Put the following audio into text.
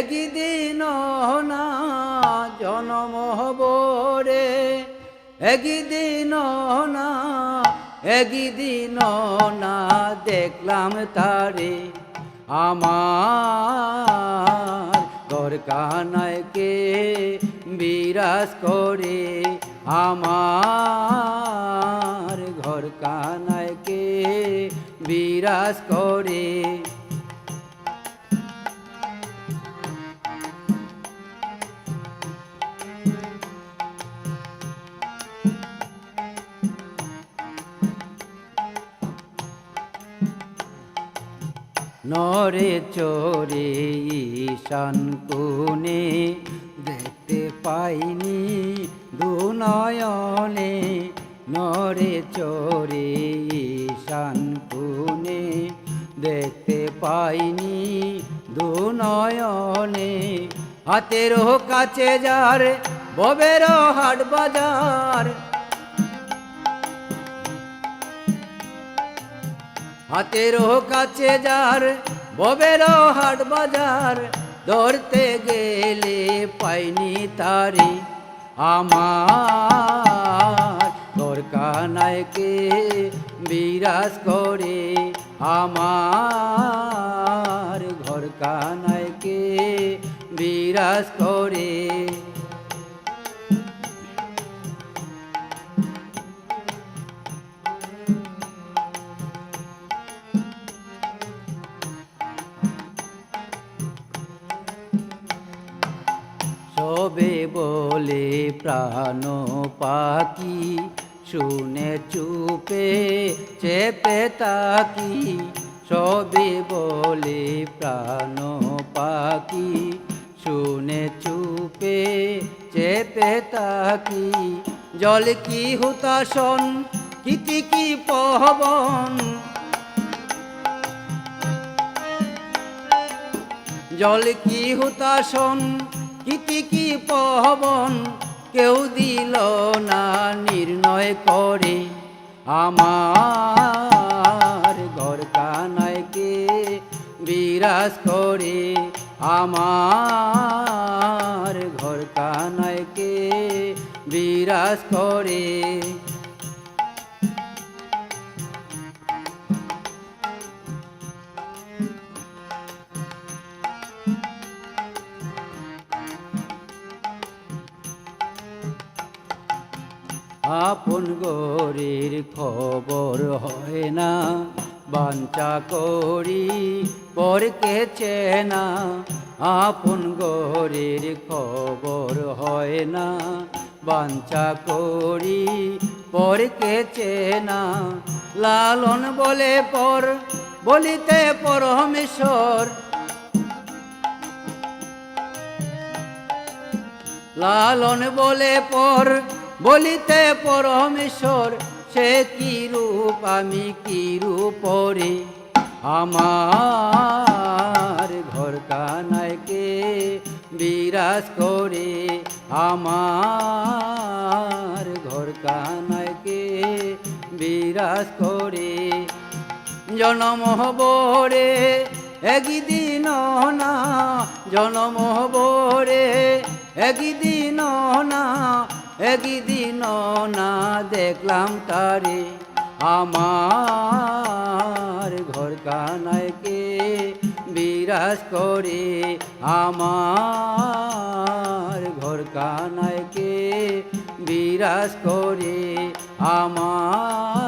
একদিন না জনম হবরে, একদিন না একদিন না দেখলাম তারে। আমার ঘর কানায়কে বিরাজ করে? আমার ঘর কানায়কে বিরাজ করে? নরে চোরে ঈশান কোণে দেখতে পাইনি দুনয়নে। নরে চোরে ঈশান কোণে দেখতে পাইনি দুনয়নে। হাতের কাছে যার ববের হাট বাজার হাতের কাছে যার, ববের হাট বাজার, ধরতে গেলে পাইনি তারি। আমার তোর কানায়কে বিরাজ করে, আমার ঘর কানায়কে বিরাজ করে। সবে বলে প্রাণ পাখি শুনে চুপে চেপে তাকি সবে বলে প্রাণ পাখি শুনে চুপে চেপে তাকি জল কি হুতাসন কিতি কি পহবন? জল কি হুতাসন কিতি কি পবন কেউ দিল না নির্ণয় করে। আমার ঘর কানায়কে বিরাজ করে? আমার ঘর কানায়কে বিরাজ করে? আপন গরির খবর হয় না। বাঞ্চা করি পরকে চেনা আপন গরির খবর হয় না। বাঞ্চা করি পরকে চেনা লালন বলে পর, বলিতে পরমেশ্বর। লালন বলে পর বলিতে পরমেশ্বর, সে কি রূপ, আমি কি রূপরে আমার ঘর কানায়কে বিরাজ করে, আমার ঘর কানায়কে বিরাজ করে। জনম হবরে একদিন না, জনম হবরে একদিন না। একদিন না দেখলাম তারে। আমার ঘর কানাইকে বিরাজ করে? আমার ঘর কানাইকে বিরাজ করে? আমার